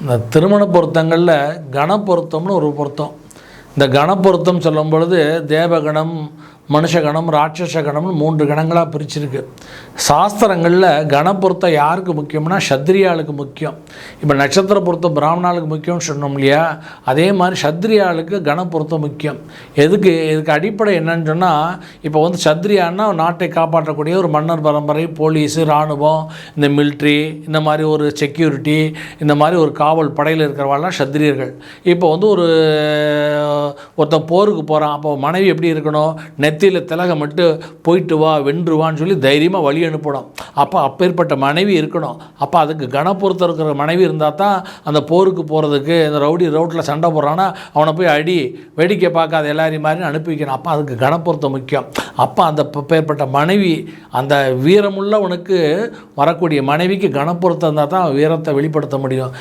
இந்த திருமண பொருத்தங்களில் கணப்பொருத்தம்னு ஒரு பொருத்தம். இந்த கணப்பொருத்தம் சொல்லும் பொழுது தேவகணம் மனுஷகணம் ராட்சச கணம்னு மூன்று கணங்களாக பிரிச்சிருக்கு. சாஸ்திரங்களில் கணப்பொருத்தம் யாருக்கு முக்கியம்னா சத்திரியாளுக்கு முக்கியம். இப்போ நட்சத்திர பொருத்தம் பிராமணாளுக்கு முக்கியம்னு சொன்னோம் இல்லையா? அதே மாதிரி சத்திரியாளுக்கு கணப்பொருத்தம் முக்கியம். எதுக்கு இதுக்கு அடிப்படை என்னன்னு சொன்னால் இப்போ வந்து சத்திரியான்னா நாட்டை காப்பாற்றக்கூடிய ஒரு மன்னர் பரம்பரை போலீஸு இராணுவம் இந்த மிலிட்ரி இந்த மாதிரி ஒரு செக்யூரிட்டி இந்த மாதிரி ஒரு காவல் படையில் இருக்கிறவாள்லாம் சத்திரியர்கள் இப்போ வந்து ஒரு ஒருத்தன் போருக்கு போகிறான் அப்போ மனைவி எப்படி இருக்கணும்? நெத் நெத்தியில் திலகம் மட்டும் போயிட்டு வா வென்றுவான்னு சொல்லி தைரியமாக வழி அனுப்பணும் அப்போ அப்பேற்பட்ட மனைவி இருக்கணும். அப்போ அதுக்கு கணப்புறத்தில் இருக்கிற மனைவி இருந்தால் தான் அந்த போருக்கு போகிறதுக்கு இந்த ரவுடி ரோட்டில் சண்டை போடுறான்னா அவனை போய் அடி வேடிக்கை பார்க்காத எல்லாரையும் மாதிரி அனுப்பி வைக்கணும் அப்போ அதுக்கு கணப்புறத்தை முக்கியம். அப்போ அந்த பேர்பட்ட மனைவி அந்த வீரமுள்ளவனுக்கு வரக்கூடிய மனைவிக்கு கணப்புறத்தை இருந்தால் தான் வீரத்தை வெளிப்படுத்த முடியும்.